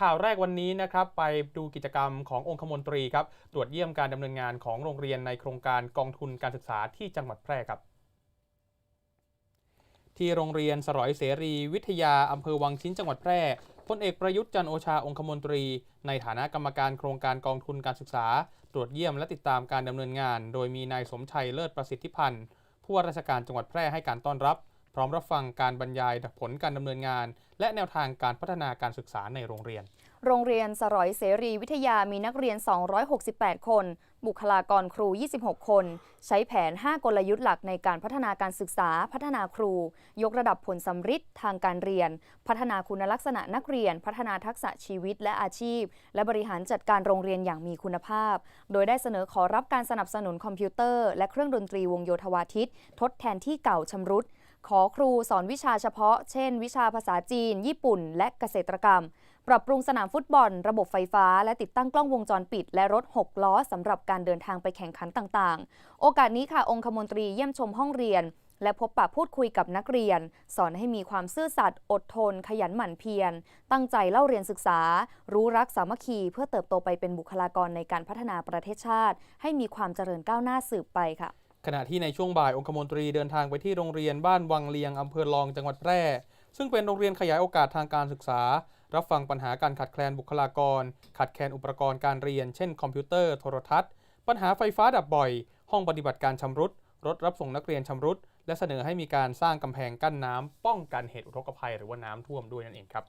ข่าวแรกวันนี้นะครับไปดูกิจกรรมขององคมนตรีครับตรวจเยี่ยมการดำเนินงานของโรงเรียนในโครงการกองทุนการศึกษาที่จังหวัดแพร่ครับ ที่โรงเรียนสรอยเสรี วิทยาอำเภอวังชิ้นจังหวัดแพร่พลเอกประยุทธ์จันโอชาองคมนตรี ในฐานะกรรมการโครงการกองทุนการศึกษา ตรวจเยี่ยมและติดตามการดำเนินงาน โดยมีนายสมชัยเลิศประสิทธิพันธ์ผู้ว่าราชการจังหวัดแพร่ให้การต้อนรับ ร้อมรับฟังการบรรยายผลการดำเนินงาน และแนวทางการพัฒนาการศึกษาในโรงเรียน โรงเรียนสรอยเสรีวิทยามีนักเรียน 268 คน บุคลากรครู 26 คน ใช้แผน 5 กลยุทธ์หลักในการพัฒนาการศึกษา พัฒนาครู ยกระดับผลสำฤทธิ์ทางการเรียน พัฒนาคุณลักษณะนักเรียน พัฒนาทักษะชีวิตและอาชีพ และบริหารจัดการโรงเรียนอย่างมีคุณภาพ โดยได้เสนอขอรับการสนับสนุนคอมพิวเตอร์ และเครื่องดนตรีวงโยธวาทิตทดแทนที่เก่าชำรุด ขอครูสอนวิชาเฉพาะ เช่น วิชาภาษาจีน ญี่ปุ่น และเกษตรกรรม ปรับปรุงสนามฟุตบอล ระบบไฟฟ้า และติดตั้งกล้องวงจรปิด และรถ 6 ล้อสำหรับการเดินทางไปแข่งขันต่างๆ โอกาสนี้ค่ะองคมนตรีเยี่ยมชมห้องเรียน และพบปะพูดคุยกับนักเรียน สอนให้มีความซื่อสัตย์อดทน ขยันหมั่นเพียร ตั้งใจเล่าเรียนศึกษา รู้รักสามัคคีเพื่อเติบโตไปเป็นบุคลากรในการพัฒนาประเทศชาติ ให้มีความเจริญก้าวหน้าสืบไปค่ะ ขณะที่ในช่วงบ่ายองคมนตรีเดินทางไปที่โรงเรียนบ้านวังเลียงอำเภอลองจังหวัดแพร่ ซึ่งเป็นโรงเรียนขยายโอกาสทางการศึกษา รับฟังปัญหาการขาดแคลนบุคลากร ขาดแคลนอุปกรณ์การเรียน เช่นคอมพิวเตอร์โทรทัศน์ ปัญหาไฟฟ้าดับบ่อย ห้องปฏิบัติการชำรุด รถรับส่งนักเรียนชำรุด และเสนอให้มีการสร้างกำแพงกั้นน้ำป้องกันเหตุอุทกภัย หรือว่าน้ำท่วมด้วยนั่นเองครับ